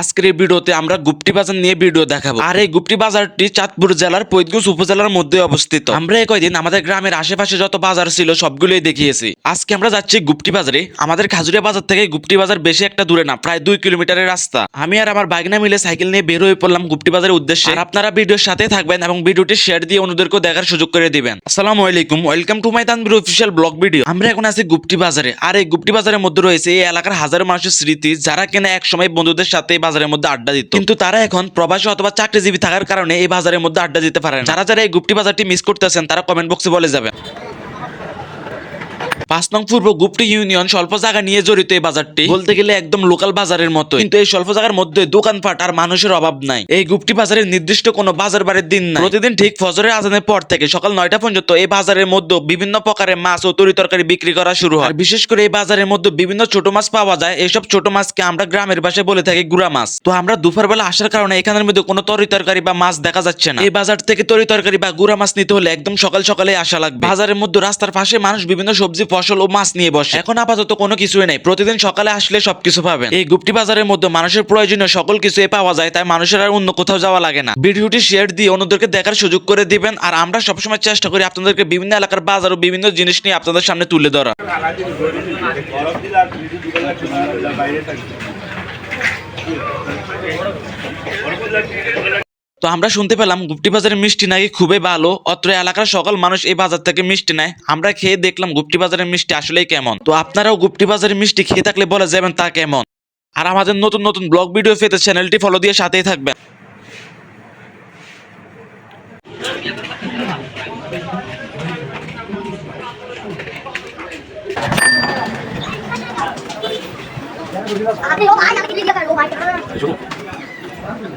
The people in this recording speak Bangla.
আজকের ভিডিওতে আমরা গুপ্তি বাজার নিয়ে ভিডিও দেখাবো। আর এই গুপ্তি বাজারটি চাঁদপুর জেলার পৈতগুজ উপজেলার মধ্যে অবস্থিত। আমরা এই কয়দিন আমাদের গ্রামের আশেপাশে যত বাজার ছিল, সবগুলোই দেখিয়েছি। আজকে আমরা যাচ্ছি গুপ্তি বাজারে আমাদের খাজুরিয়া বাজার থেকে গুপ্তি বাজার বেশি একটা দূরে না, প্রায় দুই কিলোমিটারের রাস্তা। আমি আর আমার বাগনা মিলে সাইকেল নিয়ে বের হয়ে পড়লাম গুপ্তি বাজারের উদ্দেশ্যে। আর আপনারা ভিডিওর সাথে থাকবেন এবং ভিডিওটি শেয়ার দিয়ে অন্যদেরকেও দেখার সুযোগ করে দিবেন। আসসালামু আলাইকুম। Welcome to my Tanvir official blog video আমরা এখন আছি গুপ্তি বাজারে আর এই গুপ্তি বাজারের মধ্যে রয়েছে এই এলাকার হাজার মানুষের স্মৃতি, যারা কিনা এক সময় বন্ধুদের সাথে বাজারের মধ্যে আড্ডা দিত। কিন্তু তারা এখন প্রবাসী অথবা চাকরিজীবী থাকার কারণে এই বাজারের মধ্যে আড্ডা দিতে পারে যারা যারা এই গুপ্তি বাজারটি মিস করতেছেন, তারা কমেন্ট বক্সে বলে যাবেন পাঁচ নং পূর্ব গুপ্তি ইউনিয়ন স্বল্প জায়গা নিয়ে জড়িত এই বাজারটি। বলতে গেলে একদম লোকাল বাজারের মতো কিন্তু এই স্বল্প জায়গার মধ্যে দোকানপাট আর মানুষের অভাব নাই। এই গুপ্তি বাজারের নির্দিষ্ট কোনো বাজার বারের দিন নাই। প্রতিদিন ঠিক ফজরের আজানের পর থেকে সকাল নয়টা পর্যন্ত এই বাজারের মধ্যে বিভিন্ন প্রকারের মাছ ও তরি তরকারি বিক্রি করা শুরু হয়। বিশেষ করে এই বাজারের মধ্যে বিভিন্ন ছোট মাছ পাওয়া যায়। এইসব ছোট মাছকে আমরা গ্রামের ভাষায় বলে থাকি গুড়া মাছ। তো আমরা দুপুরবেলা আসার কারণে এখানের মধ্যে কোনো তরি তরকারি বা মাছ দেখা যাচ্ছে না। এই বাজার থেকে তরি তরকারি বা গুড়া মাছ নিতে হলে একদম সকাল সকালে আসা লাগবে। বাজারের মধ্যে রাস্তার পাশে মানুষ বিভিন্ন সবজি ফসল ও মাছ নিয়ে বসে। এখন আপাতত কোনো কিছুই নেই। প্রতিদিন সকালে আসলে সবকিছু পাবেন। এই গুপ্তি বাজারের মধ্যে মানুষের প্রয়োজনীয় সকল কিছুই পাওয়া যায়, তাই মানুষের আর অন্য কোথাও যাওয়া লাগে না। ভিডিওটি শেয়ার দিয়ে অন্যদেরকে দেখার সুযোগ করে দিবেন, আর আমরা সবসময় চেষ্টা করি আপনাদেরকে বিভিন্ন এলাকার বাজার ও বিভিন্ন জিনিস নিয়ে আপনাদের সামনে তুলে ধরা তো আমরা শুনতে পেলাম গুপ্তি বাজারের মিষ্টি নাকি খুবই ভালো। অত্র এলাকার সকল মানুষ এই বাজার থেকে মিষ্টি নেয়। আমরা খেয়ে দেখলাম গুপ্তি বাজারের মিষ্টি আসলেই কেমন। তো আপনারাও গুপ্তি বাজারের মিষ্টি খেয়ে থাকলে বলে যাবেন তা কেমন। আর আমাদের নতুন নতুন ব্লগ ভিডিও পেতে চ্যানেলটি ফলো দিয়ে সাথেই থাকবেন। ও ভাই করো ভাই।